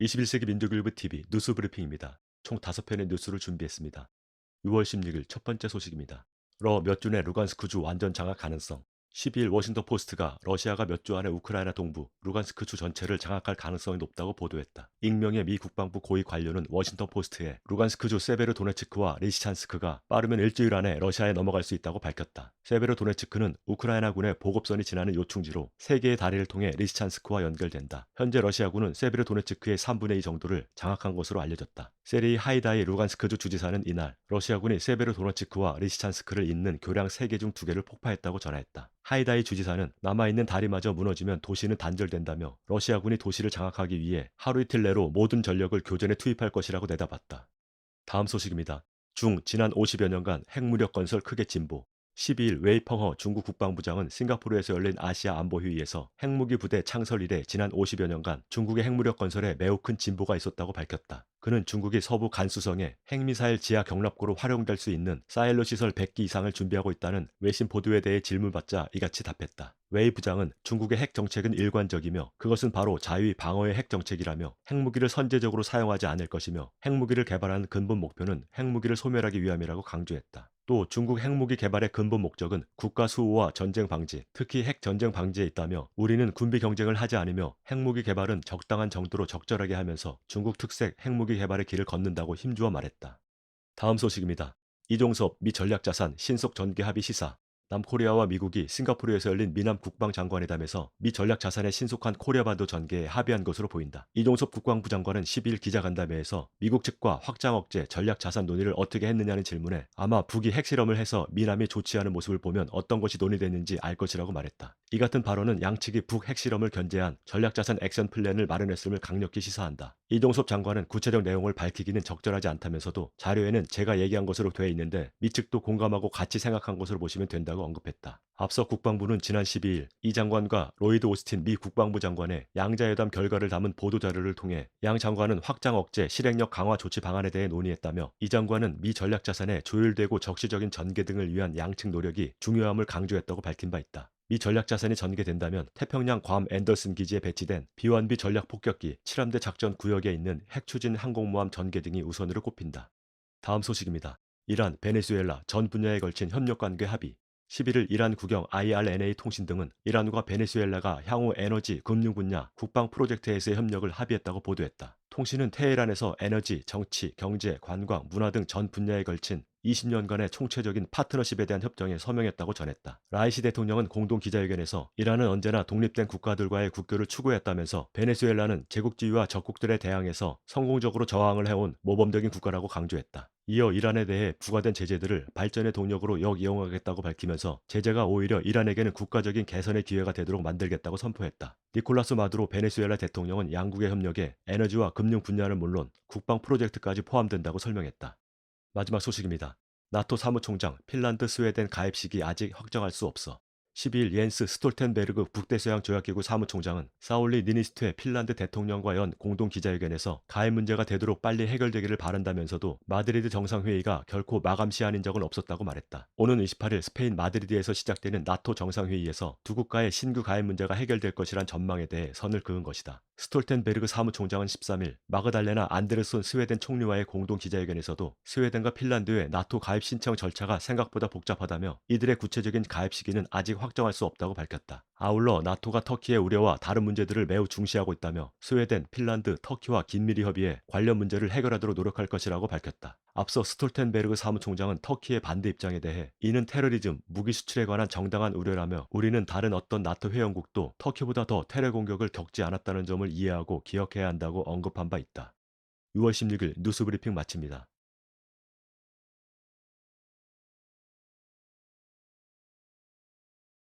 21세기 민족일보 TV 뉴스 브리핑입니다. 총 5편의 뉴스를 준비했습니다. 6월 16일 첫 번째 소식입니다. 러 몇 주 내 루간스크주 완전 장악 가능성 12일 워싱턴 포스트가 러시아가 몇 주 안에 우크라이나 동부 루간스크 주 전체를 장악할 가능성이 높다고 보도했다. 익명의 미 국방부 고위 관료는 워싱턴 포스트에 루간스크 주 세베르 도네츠크와 리시찬스크가 빠르면 일주일 안에 러시아에 넘어갈 수 있다고 밝혔다. 세베르 도네츠크는 우크라이나군의 보급선이 지나는 요충지로 세 개의 다리를 통해 리시찬스크와 연결된다. 현재 러시아군은 세베르 도네츠크의 3분의 2 정도를 장악한 것으로 알려졌다. 세리 하이다이 루간스크주 주지사는 이날 러시아군이 세베르 도네츠크와 리시찬스크를 잇는 교량 3개 중 2개를 폭파했다고 전했다. 하이다이 주지사는 남아있는 다리마저 무너지면 도시는 단절된다며 러시아군이 도시를 장악하기 위해 하루 이틀 내로 모든 전력을 교전에 투입할 것이라고 내다봤다. 다음 소식입니다. 중 지난 50여 년간 핵무력 건설 크게 진보 12일 웨이펑허 중국 국방부장은 싱가포르에서 열린 아시아 안보회의에서 핵무기 부대 창설 이래 지난 50여 년간 중국의 핵무력 건설에 매우 큰 진보가 있었다고 밝혔다. 그는 중국이 서부 간수성에 핵미사일 지하 경납고로 활용될 수 있는 사일로 시설 100기 이상을 준비하고 있다는 외신 보도에 대해 질문받자 이같이 답했다. 웨이 부장은 중국의 핵 정책은 일관적이며 그것은 바로 자유의 방어의 핵 정책이라며 핵무기를 선제적으로 사용하지 않을 것이며 핵무기를 개발하는 근본 목표는 핵무기를 소멸하기 위함이라고 강조했다. 또 중국 핵무기 개발의 근본 목적은 국가 수호와 전쟁 방지, 특히 핵 전쟁 방지에 있다며 우리는 군비 경쟁을 하지 않으며 핵무기 개발은 적당한 정도로 적절하게 하면서 중국 특색 핵무기 개발의 길을 걷는다고 힘주어 말했다. 다음 소식입니다. 이종섭 미 전략자산 신속 전개 합의 시사 남코리아와 미국이 싱가포르에서 열린 미남 국방장관회담에서 미 전략 자산의 신속한 코리아 반도 전개에 합의한 것으로 보인다. 이종섭 국방부 장관은 12일 기자간담회에서 미국 측과 확장 억제 전략 자산 논의를 어떻게 했느냐는 질문에 아마 북이 핵실험을 해서 미남이 않은 모습을 보면 어떤 것이 논의됐는지 알 것이라고 말했다. 이 같은 발언은 양측이 북 핵실험을 견제한 전략 자산 액션 플랜을 마련했음을 강력히 시사한다. 이종섭 장관은 구체적 내용을 밝히기는 적절하지 않다면서도 자료에는 제가 얘기한 것으로 되어 있는데 미 측도 공감하고 같이 생각한 것으로 보시면 된다고 언급했다. 앞서 국방부는 지난 12일 이 장관과 로이드 오스틴 미 국방부 장관의 양자회담 결과를 담은 보도자료를 통해 양 장관은 확장 억제 실행력 강화 조치 방안에 대해 논의했다며 이 장관은 미 전략자산의 조율되고 적시적인 전개 등을 위한 양측 노력이 중요함을 강조했다고 밝힌 바 있다. 미 전략자산이 전개된다면 태평양 괌 앤더슨 기지에 배치된 비완비 전략 폭격기 7함대 작전 구역에 있는 핵추진 항공모함 전개 등이 우선으로 꼽힌다. 다음 소식입니다. 이란, 베네수엘라 전 분야에 걸친 협력관계 합의 11일 이란 국영 IRNA 통신 등은 이란과 베네수엘라가 향후 에너지, 금융 분야, 국방 프로젝트에서의 협력을 합의했다고 보도했다. 통신은 테헤란에서 에너지, 정치, 경제, 관광, 문화 등 전 분야에 걸친 20년간의 총체적인 파트너십에 대한 협정에 서명했다고 전했다. 라이시 대통령은 공동 기자회견에서 이란은 언제나 독립된 국가들과의 국교를 추구했다면서 베네수엘라는 제국주의와 적국들에 대항해서 성공적으로 저항을 해온 모범적인 국가라고 강조했다. 이어 이란에 대해 부과된 제재들을 발전의 동력으로 역이용하겠다고 밝히면서 제재가 오히려 이란에게는 국가적인 개선의 기회가 되도록 만들겠다고 선포했다. 니콜라스 마두로 베네수엘라 대통령은 양국의 협력에 에너지와 금융 분야는 물론 국방 프로젝트까지 포함된다고 설명했다. 마지막 소식입니다. 나토 사무총장 핀란드 스웨덴 가입 시기 아직 확정할 수 없어. 12일 옌스 스톨텐베르그 북대서양 조약기구 사무총장은 사울리 니니스트의 핀란드 대통령과 연 공동 기자회견에서 가해 문제가 되도록 빨리 해결되기를 바란다면서도 마드리드 정상회의가 결코 마감 시 한인 적은 없었다고 말했다. 오는 28일 스페인 마드리드에서 시작되는 나토 정상회의에서 두 국가의 신규 가해 문제가 해결될 것이란 전망에 대해 선을 그은 것이다. 스톨텐베르그 사무총장은 13일 마그달레나 안데르손 스웨덴 총리와의 공동 기자회견에서도 스웨덴과 핀란드의 나토 가입 신청 절차가 생각보다 복잡하다며 이들의 구체적인 가입 시기는 아직 확정할 수 없다고 밝혔다. 아울러 나토가 터키의 우려와 다른 문제들을 매우 중시하고 있다며 스웨덴, 핀란드, 터키와 긴밀히 협의해 관련 문제를 해결하도록 노력할 것이라고 밝혔다. 앞서 스톨텐베르그 사무총장은 터키의 반대 입장에 대해 이는 테러리즘, 무기 수출에 관한 정당한 우려라며 우리는 다른 어떤 나토 회원국도 터키보다 더 테러 공격을 겪지 않았다는 점을 이해하고 기억해야 한다고 언급한 바 있다. 6월 16일 뉴스브리핑 마칩니다.